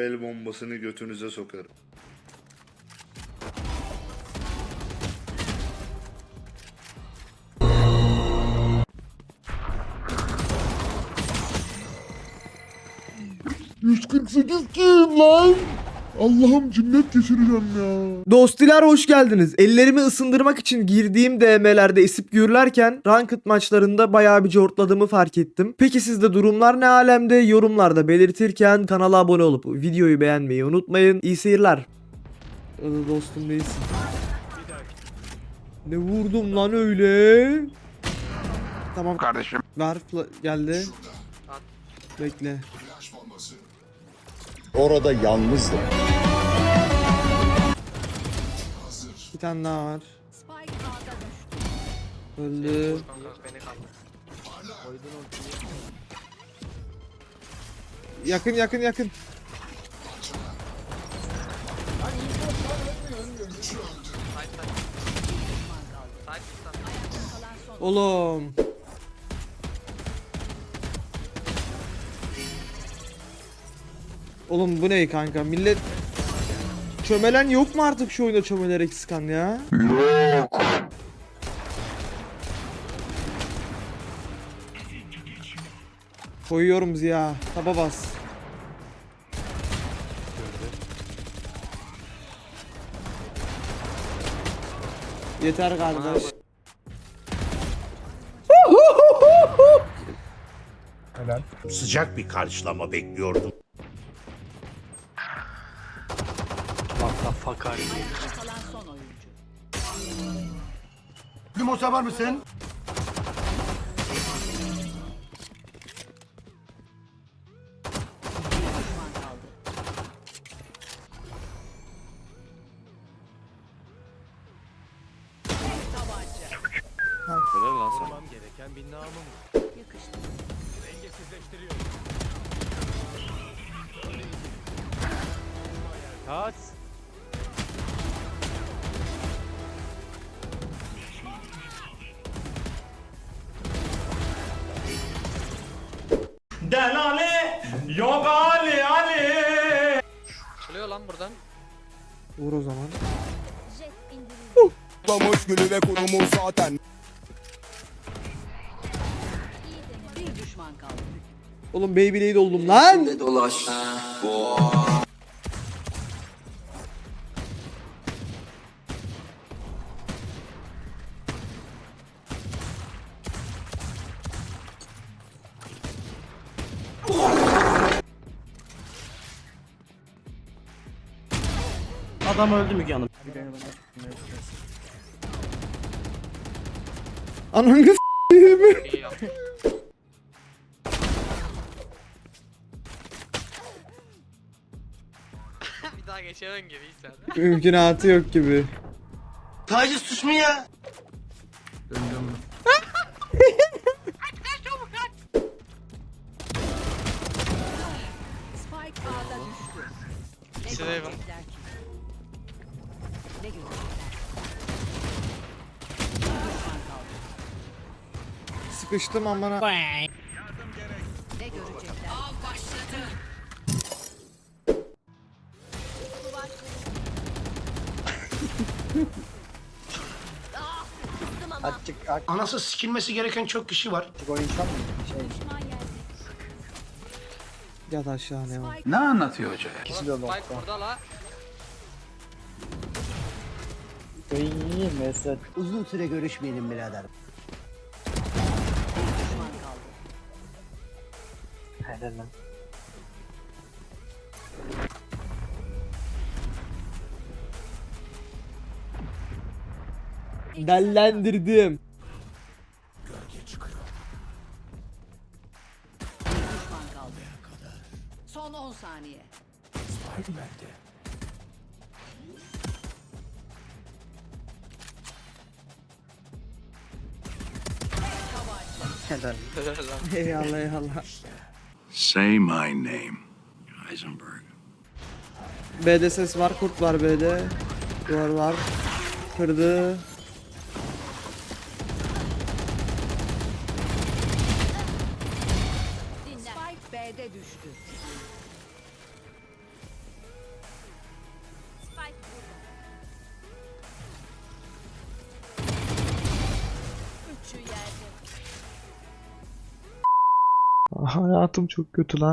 el bombasını götünüze sokarım. Allah'ım cinnet geçireceğim ya. Dostiler hoş geldiniz. Ellerimi ısındırmak için girdiğim DM'lerde esip gürlerken Ranked maçlarında bayağı bir cortladığımı fark ettim. Peki sizde durumlar ne alemde? Yorumlarda belirtirken kanala abone olup videoyu beğenmeyi unutmayın. İyi seyirler. Öyle dostum değilsin. Ne vurdum lan öyle? Tamam kardeşim. ver geldi. Bekle. Orada yalnızdım. Bir tane daha var. Öldü. Yakın yakın yakın. Oğlum. Oğlum bu ne kanka? Millet çömelen yok mu artık şu oyunda çömelerek sıkan ya? Yok. Koyuyorum Ziya. Taba bas. Yeter kardeş. Sıcak bir karşılama bekliyordum. Kalan son oyuncu. Limosa var mısın? Düşman kaldı. Yakıştı. Çalıyor lan buradan. Vur o zaman. Pamuç gülü ve kurumu zaten. Oğlum Beyblade oldum lan. Adam öldü Müge Hanım. Ananı s**eyim. Bir daha geçemem gibi sen. Mümkünatı yok gibi. Taciz suç mu ya? Kaldı. Sıkıştım amına. Ne görecekler? Av başladı. Anası sikilmesi gereken çok kişi var. Düşman yerde. Yat aşağı ne var. Ne anlatıyor hoca ya? Spike burada la. Uzun süre görüşmeyelim birader. Bir düşman kaldı. Dellendirdim. Son 10 saniye. Helal lan. Eyvallah eyvallah. Say my name. Heisenberg. B'de ses var, kurt var B'de. Duvar var. Kırdı. Spike B'de düştü. Hayatım çok kötü lan.